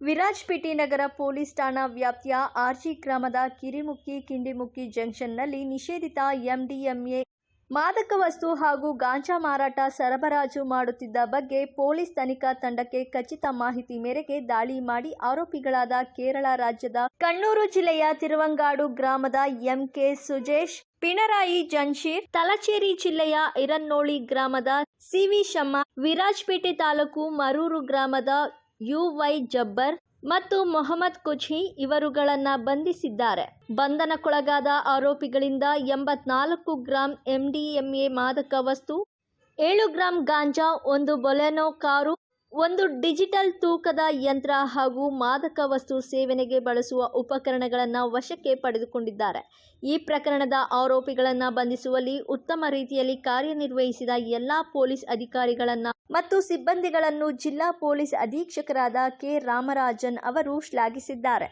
ವಿರಾಜ್ಪೇಟೆ ನಗರ police ಠಾಣಾ ವ್ಯಾಪ್ತಿಯ ಆರ್ಜಿ ಗ್ರಾಮದ ಕಿರಿಮುಕ್ಕಿ, ಕಿಂಡಿಮುಕ್ಕಿ ಜಂಕ್ಷನ್ನಲ್ಲಿ ನಿಷೇಧಿತ ಎಂಡಿಎಂಎ ಮಾದಕ ವಸ್ತು ಹಾಗೂ ಗಾಂಜಾ ಮಾರಾಟ ಸರಬರಾಜು ಮಾಡುತ್ತಿದ್ದ ಬಗ್ಗೆ ಪೊಲೀಸ್ ತನಿಖಾ ತಂಡಕ್ಕೆ ಖಚಿತ ಮಾಹಿತಿ ಮೇರೆಗೆ ದಾಳಿ ಮಾಡಿ ಆರೋಪಿಗಳಾದ ಕೇರಳ ರಾಜ್ಯದ ಕಣ್ಣೂರು ಜಿಲ್ಲೆಯ ತಿರುವಂಗಾಡು ಗ್ರಾಮದ ಎಂಕೆ ಸುಜೇಶ್, ಪಿಣರಾಯಿ ಜನ್ಶೀರ್ ತಲಚೇರಿ ಜಿಲ್ಲೆಯ ಇರನ್ನೋಳಿ ಗ್ರಾಮದ ಸಿವಿ ಶಮ್ಮ, ವಿರಾಜ್ಪೇಟೆ ತಾಲೂಕು ಮರೂರು ಗ್ರಾಮದ ಯುವೈ ಜಬ್ಬರ್ ಮತ್ತು ಮೊಹಮ್ಮದ್ ಕುಚಿ ಇವರುಗಳನ್ನ ಬಂಧಿಸಿದ್ದಾರೆ. ಬಂಧನಕ್ಕೊಳಗಾದ ಆರೋಪಿಗಳಿಂದ ಎಂಬತ್ನಾಲ್ಕು ಗ್ರಾಂ ಎಂಡಿಎಂಎ ಮಾದಕ ವಸ್ತು, ಏಳು ಗ್ರಾಂ ಗಾಂಜಾ, ಒಂದು ಬೊಲೆನೋ ಕಾರು ಒಂದು ಡಿಜಿಟಲ್ ತೂಕದ ಯಂತ್ರ ಹಾಗೂ ಮಾದಕ ವಸ್ತು ಸೇವನೆಗೆ ಬಳಸುವ ಉಪಕರಣಗಳನ್ನು ವಶಕ್ಕೆ ಪಡೆದುಕೊಂಡಿದ್ದಾರೆ. ಈ ಪ್ರಕರಣದ ಆರೋಪಿಗಳನ್ನು ಬಂಧಿಸುವಲ್ಲಿ ಉತ್ತಮ ರೀತಿಯಲ್ಲಿ ಕಾರ್ಯನಿರ್ವಹಿಸಿದ ಎಲ್ಲ ಪೊಲೀಸ್ ಅಧಿಕಾರಿಗಳನ್ನು ಮತ್ತು ಸಿಬ್ಬಂದಿಗಳನ್ನು ಜಿಲ್ಲಾ ಪೊಲೀಸ್ ಅಧೀಕ್ಷಕರಾದ ಕೆ. ರಾಮರಾಜನ್ ಅವರು ಶ್ಲಾಘಿಸಿದ್ದಾರೆ.